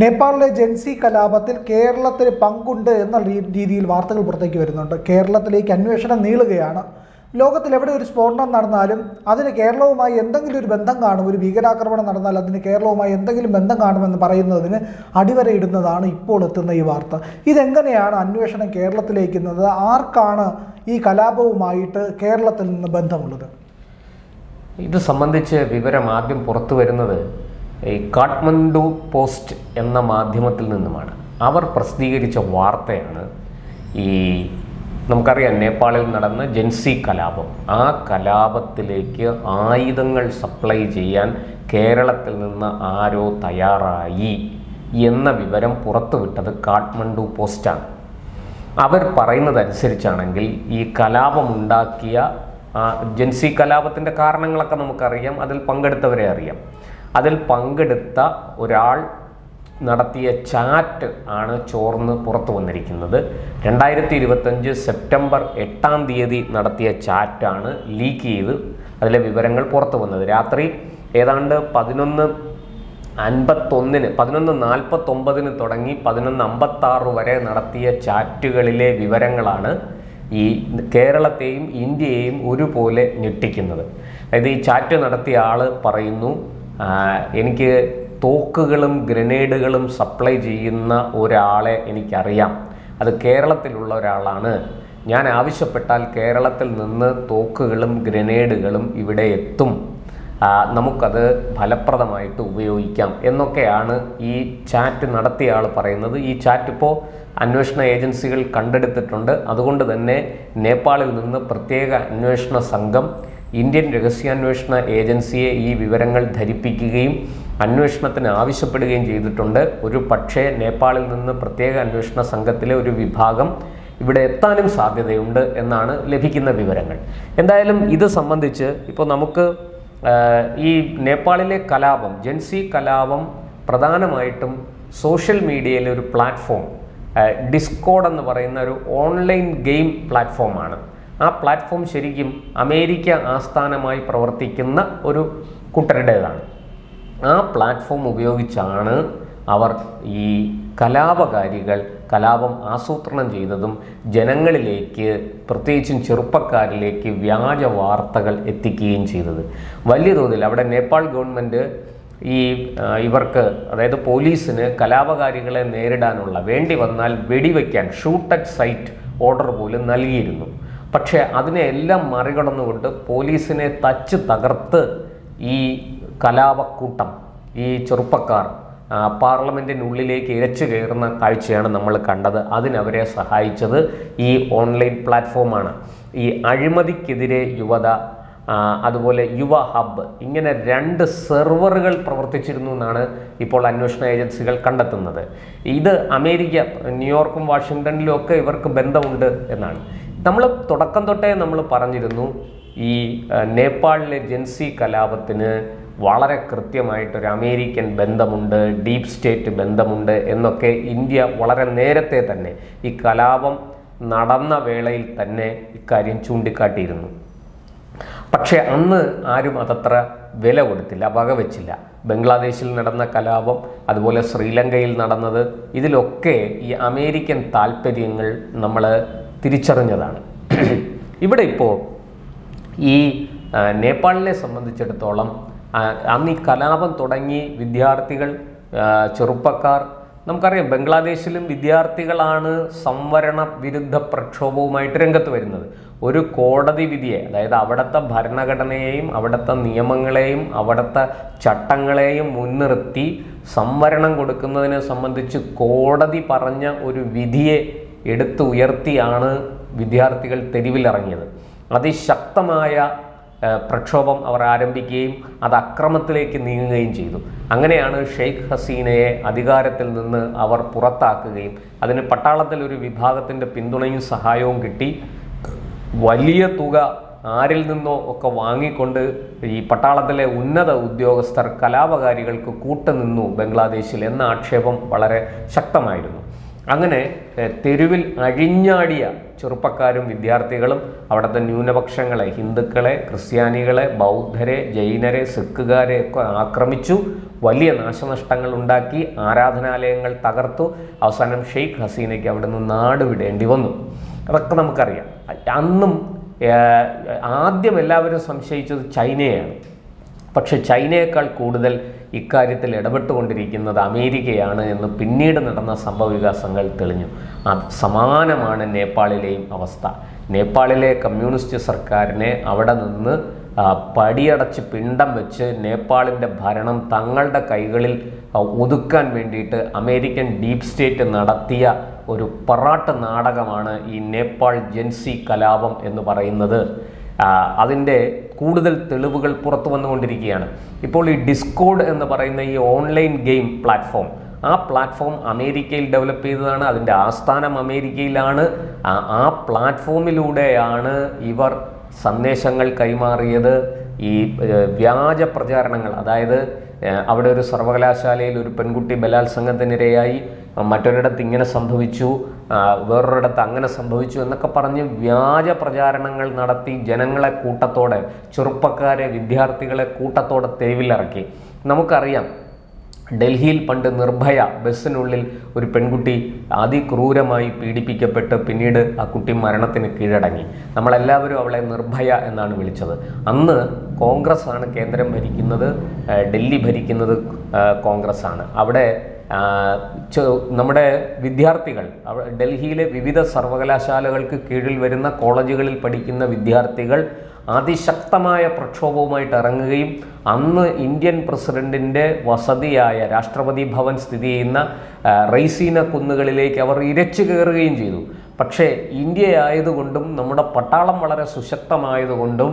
നേപ്പാളിലെ ജൻസി കലാപത്തിൽ കേരളത്തിന് പങ്കുണ്ട് എന്ന രീതിയിൽ വാർത്തകൾ പുറത്തേക്ക് വരുന്നുണ്ട്. കേരളത്തിലേക്ക് അന്വേഷണം നീളുകയാണ്. ലോകത്തിൽ എവിടെ ഒരു സ്ഫോടനം നടന്നാലും അതിന് കേരളവുമായി എന്തെങ്കിലും ഒരു ബന്ധം കാണും. ഒരു ഭീകരാക്രമണം നടന്നാൽ അതിന് കേരളവുമായി എന്തെങ്കിലും ബന്ധം കാണുമെന്ന് പറയുന്നതിന് അടിവരയിടുന്നതാണ് ഇപ്പോൾ എത്തുന്ന ഈ വാർത്ത. ഇതെങ്ങനെയാണ് അന്വേഷണം കേരളത്തിലേക്ക് എന്നത് ആർക്കാണ് ഈ കലാപവുമായിട്ട് കേരളത്തിൽ നിന്ന് ബന്ധമുള്ളത്? ഇത് സംബന്ധിച്ച് വിവരം ആദ്യം പുറത്തു വരുന്നത് ഈ കാഠ്മണ്ഡു പോസ്റ്റ് എന്ന മാധ്യമത്തിൽ നിന്നുമാണ്. അവർ പ്രസിദ്ധീകരിച്ച വാർത്തയാണ് ഈ നമുക്കറിയാം നേപ്പാളിൽ നടന്ന ജൻസി കലാപം. ആ കലാപത്തിലേക്ക് ആയുധങ്ങൾ സപ്ലൈ ചെയ്യാൻ കേരളത്തിൽ നിന്ന് ആരോ തയ്യാറായി എന്ന വിവരം പുറത്തുവിട്ടത് കാഠ്മണ്ഡു പോസ്റ്റാണ്. അവർ പറയുന്നതനുസരിച്ചാണെങ്കിൽ ഈ കലാപമുണ്ടാക്കിയ ജൻസി കലാപത്തിന്റെ കാരണങ്ങളൊക്കെ നമുക്കറിയാം അതിൽ പങ്കെടുത്തവരെ അറിയാം. അതിൽ പങ്കെടുത്ത ഒരാൾ നടത്തിയ ചാറ്റ് ആണ് ചോർന്ന് പുറത്തു വന്നിരിക്കുന്നത്. രണ്ടായിരത്തി ഇരുപത്തഞ്ച് സെപ്റ്റംബർ എട്ടാം തീയതി നടത്തിയ ചാറ്റാണ് ലീക്ക് ചെയ്ത് അതിലെ വിവരങ്ങൾ പുറത്തു വന്നത്. രാത്രി ഏതാണ്ട് പതിനൊന്ന് അൻപത്തൊന്നിന് പതിനൊന്ന് നാൽപ്പത്തൊമ്പതിന് തുടങ്ങി പതിനൊന്ന് അമ്പത്താറ് വരെ നടത്തിയ ചാറ്റുകളിലെ വിവരങ്ങളാണ് ഈ കേരളത്തെയും ഇന്ത്യയെയും ഒരുപോലെ ഞെട്ടിക്കുന്നത്. അതായത് ഈ ചാറ്റ് നടത്തിയ ആൾ പറയുന്നു "ആ, എനിക്ക് തോക്കുകളും ഗ്രനേഡുകളും സപ്ലൈ ചെയ്യുന്ന ഒരാളെ എനിക്കറിയാം. അത് കേരളത്തിലുള്ള ഒരാളാണ്. ഞാൻ ആവശ്യപ്പെട്ടാൽ കേരളത്തിൽ നിന്ന് തോക്കുകളും ഗ്രനേഡുകളും ഇവിടെ എത്തും. നമുക്കത് ഫലപ്രദമായിട്ട് ഉപയോഗിക്കാം എന്നൊക്കെയാണ് ഈ ചാറ്റ് നടത്തിയ ആൾ പറയുന്നത്. ഈ ചാറ്റ് ഇപ്പോൾ അന്വേഷണ ഏജൻസികൾ കണ്ടെടുത്തിട്ടുണ്ട്. അതുകൊണ്ട് തന്നെ നേപ്പാളിൽ നിന്ന് പ്രത്യേക അന്വേഷണ സംഘം ഇന്ത്യൻ രഹസ്യാന്വേഷണ ഏജൻസിയെ ഈ വിവരങ്ങൾ ധരിപ്പിക്കുകയും അന്വേഷണത്തിന് ആവശ്യപ്പെടുകയും ചെയ്തിട്ടുണ്ട്. ഒരു പക്ഷേ നേപ്പാളിൽ നിന്ന് പ്രത്യേക അന്വേഷണ സംഘത്തിലെ ഒരു വിഭാഗം ഇവിടെ എത്താനും സാധ്യതയുണ്ട് എന്നാണ് ലഭിക്കുന്ന വിവരങ്ങൾ. എന്തായാലും ഇത് സംബന്ധിച്ച് ഇപ്പോൾ നമുക്ക് ഈ നേപ്പാളിലെ കലാപം ജെൻസി കലാപം പ്രധാനമായിട്ടും സോഷ്യൽ മീഡിയയിലെ ഒരു പ്ലാറ്റ്ഫോം ഡിസ്കോഡ് എന്ന് പറയുന്ന ഒരു ഓൺലൈൻ ഗെയിം പ്ലാറ്റ്ഫോമാണ്. ആ പ്ലാറ്റ്ഫോം ശരിക്കും അമേരിക്ക ആസ്ഥാനമായി പ്രവർത്തിക്കുന്ന ഒരു കൂട്ടരുടേതാണ്. ആ പ്ലാറ്റ്ഫോം ഉപയോഗിച്ചാണ് അവർ ഈ കലാപകാരികൾ കലാപം ആസൂത്രണം ചെയ്തതും ജനങ്ങളിലേക്ക് പ്രത്യേകിച്ചും ചെറുപ്പക്കാരിലേക്ക് വ്യാജ വാർത്തകൾ എത്തിക്കുകയും ചെയ്തത്. വലിയ തോതിൽ അവിടെ നേപ്പാൾ ഗവൺമെന്റ് ഈ ഇവർക്ക് അതായത് പോലീസിന് കലാപകാരികളെ നേരിടാനുള്ള വേണ്ടി വന്നാൽ വെടിവെക്കാൻ ഷൂട്ട് സൈറ്റ് ഓർഡർ പോലും നൽകിയിരുന്നു. പക്ഷേ അതിനെ എല്ലാം മറികടന്നുകൊണ്ട് പോലീസിനെ തച്ച് തകർത്ത് ഈ കലാപക്കൂട്ടം ഈ ചെറുപ്പക്കാർ പാർലമെന്റിനുള്ളിലേക്ക് ഇരച്ചു കയറുന്ന കാഴ്ചയാണ് നമ്മൾ കണ്ടത്. അതിനവരെ സഹായിച്ചത് ഈ ഓൺലൈൻ പ്ലാറ്റ്ഫോമാണ്. ഈ അഴിമതിക്കെതിരെ യുവത അതുപോലെ യുവ ഹബ്ബ് ഇങ്ങനെ രണ്ട് സെർവറുകൾ പ്രവർത്തിച്ചിരുന്നു എന്നാണ് ഇപ്പോൾ അന്വേഷണ ഏജൻസികൾ കണ്ടെത്തുന്നത്. ഇത് അമേരിക്ക ന്യൂയോർക്കും വാഷിങ്ടണിലും ഒക്കെ ഇവർക്ക് ബന്ധമുണ്ട് എന്നാണ്. നമ്മൾ തുടക്കം തൊട്ടേ നമ്മൾ പറഞ്ഞിരുന്നു ഈ നേപ്പാളിലെ ജൻസി കലാപത്തിന് വളരെ കൃത്യമായിട്ടൊരു അമേരിക്കൻ ബന്ധമുണ്ട് ഡീപ് സ്റ്റേറ്റ് ബന്ധമുണ്ട് എന്നൊക്കെ ഇന്ത്യ വളരെ നേരത്തെ തന്നെ ഈ കലാപം നടന്ന വേളയിൽ തന്നെ ഇക്കാര്യം ചൂണ്ടിക്കാട്ടിയിരുന്നു. പക്ഷേ അന്ന് ആരും അതത്ര വില കൊടുത്തില്ല വകവെച്ചില്ല. ബംഗ്ലാദേശിൽ നടന്ന കലാപം അതുപോലെ ശ്രീലങ്കയിൽ നടന്നത് ഇതിലൊക്കെ ഈ അമേരിക്കൻ താല്പര്യങ്ങൾ നമ്മൾ തിരിച്ചറിഞ്ഞതാണ്. ഇവിടെ ഇപ്പോൾ ഈ നേപ്പാളിനെ സംബന്ധിച്ചിടത്തോളം അന്ന് ഈ കലാപം തുടങ്ങി വിദ്യാർത്ഥികൾ ചെറുപ്പക്കാർ നമുക്കറിയാം ബംഗ്ലാദേശിലും വിദ്യാർത്ഥികളാണ് സംവരണ വിരുദ്ധ പ്രക്ഷോഭവുമായിട്ട് രംഗത്ത് വരുന്നത്. ഒരു കോടതി വിധിയെ അതായത് അവിടുത്തെ ഭരണഘടനയെയും അവിടുത്തെ നിയമങ്ങളെയും അവിടുത്തെ ചട്ടങ്ങളെയും മുൻനിർത്തി സംവരണം കൊടുക്കുന്നതിനെ സംബന്ധിച്ച് കോടതി പറഞ്ഞ ഒരു വിധിയെ എടുത്തു ഉയർത്തിയാണ് വിദ്യാർത്ഥികൾ തെരുവിലിറങ്ങിയത്. അതിശക്തമായ പ്രക്ഷോഭം അവർ ആരംഭിക്കുകയും അത് അക്രമത്തിലേക്ക് നീങ്ങുകയും ചെയ്തു. അങ്ങനെയാണ് ഷെയ്ഖ് ഹസീനയെ അധികാരത്തിൽ നിന്ന് അവർ പുറത്താക്കുകയും അതിന് പട്ടാളത്തിൽ ഒരു വിഭാഗത്തിന്റെ പിന്തുണയും സഹായവും കിട്ടി. വലിയ തുക ആരിൽ നിന്നോ ഒക്കെ വാങ്ങിക്കൊണ്ട് ഈ പട്ടാളത്തിലെ ഉന്നത ഉദ്യോഗസ്ഥർ കലാപകാരികൾക്ക് കൂട്ടുനിന്നു ബംഗ്ലാദേശിൽ എന്ന ആക്ഷേപം വളരെ ശക്തമായിരുന്നു. അങ്ങനെ തെരുവിൽ അഴിഞ്ഞാടിയ ചെറുപ്പക്കാരും വിദ്യാർത്ഥികളും അവിടുത്തെ ന്യൂനപക്ഷങ്ങളെ ഹിന്ദുക്കളെ ക്രിസ്ത്യാനികളെ ബൗദ്ധരെ ജൈനരെ സിഖുകാരെ ഒക്കെ ആക്രമിച്ചു വലിയ നാശനഷ്ടങ്ങൾ ഉണ്ടാക്കി ആരാധനാലയങ്ങൾ തകർത്തു. അവസാനം ഷെയ്ഖ് ഹസീനയ്ക്ക് അവിടെ നിന്ന് നാട് വിടേണ്ടി വന്നു. അതൊക്കെ നമുക്കറിയാം. അന്നും ആദ്യം എല്ലാവരും സംശയിച്ചത് ചൈനയാണ്. പക്ഷെ ചൈനയേക്കാൾ കൂടുതൽ ഇക്കാര്യത്തിൽ ഇടപെട്ടുകൊണ്ടിരിക്കുന്നത് അമേരിക്കയാണ് എന്ന് പിന്നീട് നടന്ന സംഭവവികാസങ്ങൾ തെളിഞ്ഞു. അത് സമാനമാണ് നേപ്പാളിലെയും അവസ്ഥ. നേപ്പാളിലെ കമ്മ്യൂണിസ്റ്റ് സർക്കാരിനെ അവിടെ നിന്ന് പടിയടച്ച് പിണ്ടം വെച്ച് നേപ്പാളിന്റെ ഭരണം തങ്ങളുടെ കൈകളിൽ ഒതുക്കാൻ വേണ്ടിയിട്ട് അമേരിക്കൻ ഡീപ് സ്റ്റേറ്റ് നടത്തിയ ഒരു പറാട്ട് നാടകമാണ് ഈ നേപ്പാൾ ജൻസി കലാപം എന്ന് പറയുന്നത്. അതിന്റെ കൂടുതൽ തെളിവുകൾ പുറത്തു വന്നുകൊണ്ടിരിക്കുകയാണ്. ഇപ്പോൾ ഈ ഡിസ്കോഡ് എന്ന് പറയുന്ന ഈ ഓൺലൈൻ ഗെയിം പ്ലാറ്റ്ഫോം ആ പ്ലാറ്റ്ഫോം അമേരിക്കയിൽ ഡെവലപ്പ് ചെയ്തതാണ് അതിന്റെ ആസ്ഥാനം അമേരിക്കയിലാണ്. ആ- പ്ലാറ്റ്ഫോമിലൂടെയാണ് ഇവർ സന്ദേശങ്ങൾ കൈമാറിയത്. ഈ വ്യാജ പ്രചാരണങ്ങൾ അതായത് അവിടെ ഒരു സർവകലാശാലയിൽ ഒരു പെൺകുട്ടി ബലാത്സംഗത്തിനിരയായി. മറ്റൊരിടത്ത് ഇങ്ങനെ സംഭവിച്ചു വേറൊരിടത്ത് അങ്ങനെ സംഭവിച്ചു എന്നൊക്കെ പറഞ്ഞ് വ്യാജ പ്രചാരണങ്ങൾ നടത്തി ജനങ്ങളെ കൂട്ടത്തോടെ ചെറുപ്പക്കാരെ വിദ്യാർത്ഥികളെ കൂട്ടത്തോടെ തെരുവിലിറക്കി നമുക്കറിയാം ഡൽഹിയിൽ പണ്ട് നിർഭയ ബസ്സിനുള്ളിൽ ഒരു പെൺകുട്ടി അതിക്രൂരമായി പീഡിപ്പിക്കപ്പെട്ട് പിന്നീട് ആ കുട്ടി മരണത്തിന് കീഴടങ്ങി. നമ്മളെല്ലാവരും അവളെ നിർഭയ എന്നാണ് വിളിച്ചത്. അന്ന് കോൺഗ്രസ് ആണ് കേന്ദ്രം ഭരിക്കുന്നത് ഡൽഹി ഭരിക്കുന്നത് കോൺഗ്രസ് ആണ് അവിടെ നമ്മുടെ വിദ്യാർത്ഥികൾ ഡൽഹിയിലെ വിവിധ സർവകലാശാലകൾക്ക് കീഴിൽ വരുന്ന കോളേജുകളിൽ പഠിക്കുന്ന വിദ്യാർത്ഥികൾ അതിശക്തമായ പ്രക്ഷോഭവുമായിട്ട് ഇറങ്ങുകയും അന്ന് ഇന്ത്യൻ പ്രസിഡന്റിന്റെ വസതിയായ രാഷ്ട്രപതി ഭവൻ സ്ഥിതി ചെയ്യുന്ന റൈസീന കുന്നുകളിലേക്ക് അവർ ഇരച്ചു കയറുകയും ചെയ്തു. പക്ഷേ ഇന്ത്യ ആയതുകൊണ്ടും നമ്മുടെ പട്ടാളം വളരെ സുശക്തമായതുകൊണ്ടും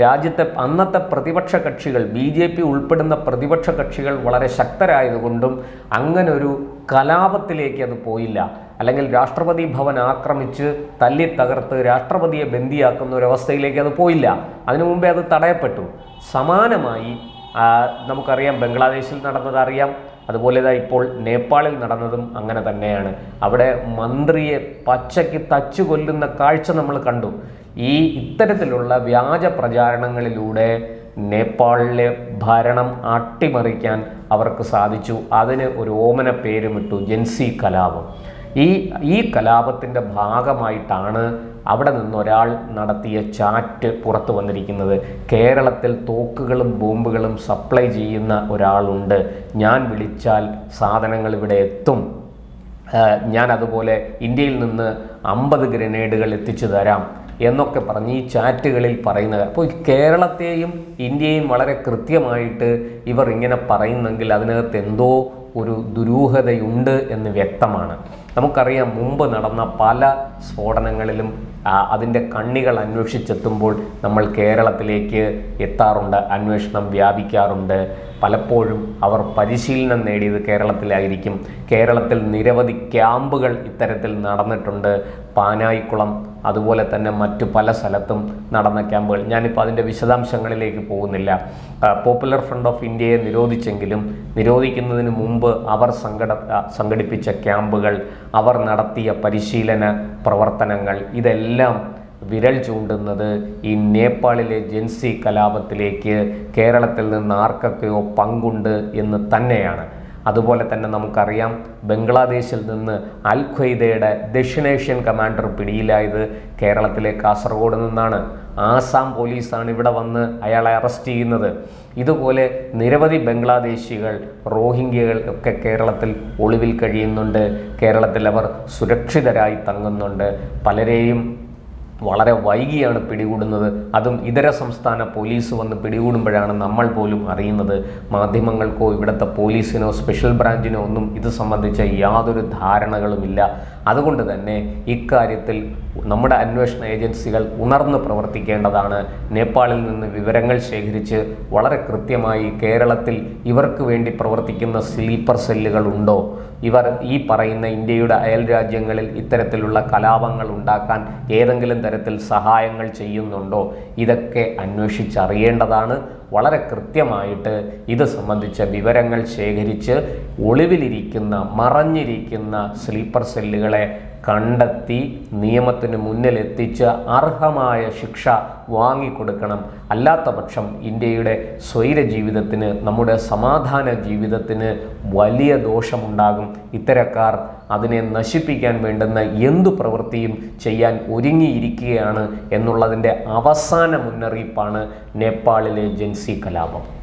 രാജ്യത്തെ അന്നത്തെ പ്രതിപക്ഷ കക്ഷികൾ ബി ജെ പി ഉൾപ്പെടുന്ന പ്രതിപക്ഷ കക്ഷികൾ വളരെ ശക്തരായതുകൊണ്ടും അങ്ങനെ ഒരു കലാപത്തിലേക്ക് അത് പോയില്ല. അല്ലെങ്കിൽ രാഷ്ട്രപതി ഭവൻ ആക്രമിച്ച് തല്ലി തകർത്ത് രാഷ്ട്രപതിയെ ബന്ദിയാക്കുന്ന ഒരവസ്ഥയിലേക്ക് അത് പോയില്ല. അതിനു മുമ്പേ അത് തടയപ്പെട്ടു. സമാനമായി നമുക്കറിയാം ബംഗ്ലാദേശിൽ നടന്നത് അറിയാം. അതുപോലെ ഇപ്പോൾ നേപ്പാളിൽ നടന്നതും അങ്ങനെ തന്നെയാണ്. അവിടെ മന്ത്രിയെ പച്ചയ്ക്ക് തച്ചു കൊല്ലുന്ന കാഴ്ച നമ്മൾ കണ്ടു. ഈ ഇത്തരത്തിലുള്ള വ്യാജ പ്രചാരണങ്ങളിലൂടെ നേപ്പാളിലെ ഭരണം അട്ടിമറിക്കാൻ അവർക്ക് സാധിച്ചു. അതിന് ഒരു ഓമന പേരുമിട്ടു ജൻസി കലാപം. ഈ ഈ കലാപത്തിന്റെ ഭാഗമായിട്ടാണ് അവിടെ നിന്നൊരാൾ നടത്തിയ ചാറ്റ് പുറത്തു വന്നിരിക്കുന്നത്. കേരളത്തിൽ തോക്കുകളും ബോംബുകളും സപ്ലൈ ചെയ്യുന്ന ഒരാളുണ്ട്. ഞാൻ വിളിച്ചാൽ സാധനങ്ങൾ ഇവിടെ എത്തും. ഞാൻ അതുപോലെ ഇന്ത്യയിൽ നിന്ന് അമ്പത് ഗ്രനേഡുകൾ എത്തിച്ചു തരാം. എന്നൊക്കെ പറഞ്ഞ് ഈ ചാറ്റുകളിൽ പറയുന്നത്. അപ്പോൾ കേരളത്തെയും ഇന്ത്യയും വളരെ കൃത്യമായിട്ട് ഇവർ ഇങ്ങനെ പറയുന്നെങ്കിൽ അതിനകത്ത് എന്തോ ഒരു ദുരൂഹതയുണ്ട് എന്ന് വ്യക്തമാണ്. നമുക്കറിയാം മുമ്പ് നടന്ന പല സ്ഫോടനങ്ങളിലും അതിന്റെ കണ്ണികൾ അന്വേഷിച്ചെത്തുമ്പോൾ നമ്മൾ കേരളത്തിലേക്ക് എത്താറുണ്ട് അന്വേഷണം വ്യാപിക്കാറുണ്ട്. പലപ്പോഴും അവർ പരിശീലനം നേടിയത് കേരളത്തിലായിരിക്കും. കേരളത്തിൽ നിരവധി ക്യാമ്പുകൾ ഇത്തരത്തിൽ നടന്നിട്ടുണ്ട്. പാനായിക്കുളം അതുപോലെ തന്നെ മറ്റു പല സ്ഥലത്തും നടന്ന ക്യാമ്പുകൾ. ഞാനിപ്പോൾ അതിന്റെ വിശദാംശങ്ങളിലേക്ക് പോകുന്നില്ല. പോപ്പുലർ ഫ്രണ്ട് ഓഫ് ഇന്ത്യയെ നിരോധിച്ചെങ്കിലും നിരോധിക്കുന്നതിന് മുമ്പ് അവർ സംഘട സംഘടിപ്പിച്ച ക്യാമ്പുകൾ അവർ നടത്തിയ പരിശീലന പ്രവർത്തനങ്ങൾ ഇതെല്ലാം വിരൽ ചൂണ്ടുന്നത് ഈ നേപ്പാളിലെ ജൻസി കലാപത്തിലേക്ക് കേരളത്തിൽ നിന്ന് ആർക്കൊക്കെയോ പങ്കുണ്ട് എന്ന് തന്നെയാണ്. അതുപോലെ തന്നെ നമുക്കറിയാം ബംഗ്ലാദേശിൽ നിന്ന് അൽ ഖ്വയ്ദയുടെ ദക്ഷിണേഷ്യൻ കമാൻഡർ പിടിയിലായത് കേരളത്തിലെ കാസർഗോഡ് നിന്നാണ്. ആസാം പോലീസാണ് ഇവിടെ വന്ന് അയാളെ അറസ്റ്റ് ചെയ്യുന്നത്. ഇതുപോലെ നിരവധി ബംഗ്ലാദേശികൾ റോഹിംഗ്യകൾ ഒക്കെ കേരളത്തിൽ ഒളിവിൽ കഴിയുന്നുണ്ട്. കേരളത്തിൽ അവർ സുരക്ഷിതരായി തങ്ങുന്നുണ്ട്. പലരെയും വളരെ വൈകിയാണ് പിടികൂടുന്നത്. അതും ഇതര സംസ്ഥാന പോലീസ് വന്ന് പിടികൂടുമ്പോഴാണ് നമ്മൾ പോലും അറിയുന്നത്. മാധ്യമങ്ങൾക്കോ ഇവിടുത്തെ പോലീസിനോ സ്പെഷ്യൽ ബ്രാഞ്ചിനോ ഒന്നും ഇത് സംബന്ധിച്ച യാതൊരു ധാരണകളുമില്ല. അതുകൊണ്ട് തന്നെ ഇക്കാര്യത്തിൽ നമ്മുടെ അന്വേഷണ ഏജൻസികൾ ഉണർന്ന് പ്രവർത്തിക്കേണ്ടതാണ്. നേപ്പാളിൽ നിന്ന് വിവരങ്ങൾ ശേഖരിച്ച് വളരെ കൃത്യമായി കേരളത്തിൽ ഇവർക്ക് വേണ്ടി പ്രവർത്തിക്കുന്ന സ്ലീപ്പർ സെല്ലുകൾ ഉണ്ടോ? ഇവർ ഈ പറയുന്ന ഇന്ത്യയുടെ അയൽ രാജ്യങ്ങളിൽ ഇത്തരത്തിലുള്ള കലാപങ്ങൾ ഉണ്ടാക്കാൻ ഏതെങ്കിലും തരത്തിൽ സഹായങ്ങൾ ചെയ്യുന്നുണ്ടോ? ഇതൊക്കെ അന്വേഷിച്ചറിയേണ്ടതാണ്. വളരെ കൃത്യമായിട്ട് ഇത് സംബന്ധിച്ച വിവരങ്ങൾ ശേഖരിച്ച് ഒളിവിലിരിക്കുന്ന മറഞ്ഞിരിക്കുന്ന സ്ലീപ്പർ സെല്ലുകളെ കണ്ടെത്തി നിയമത്തിന് മുന്നിൽ എത്തിച്ച് അർഹമായ ശിക്ഷ വാങ്ങിക്കൊടുക്കണം. അല്ലാത്ത പക്ഷം ഇന്ത്യയുടെ സ്വൈര ജീവിതത്തിന് നമ്മുടെ സമാധാന ജീവിതത്തിന് വലിയ ദോഷമുണ്ടാകും. ഇത്തരക്കാർ അതിനെ നശിപ്പിക്കാൻ വേണ്ടുന്ന എന്തു പ്രവൃത്തിയും ചെയ്യാൻ ഒരുങ്ങിയിരിക്കുകയാണ് എന്നുള്ളതിന്റെ അവസാന മുന്നറിയിപ്പാണ് നേപ്പാളിലെ ജൻസി കലാപം.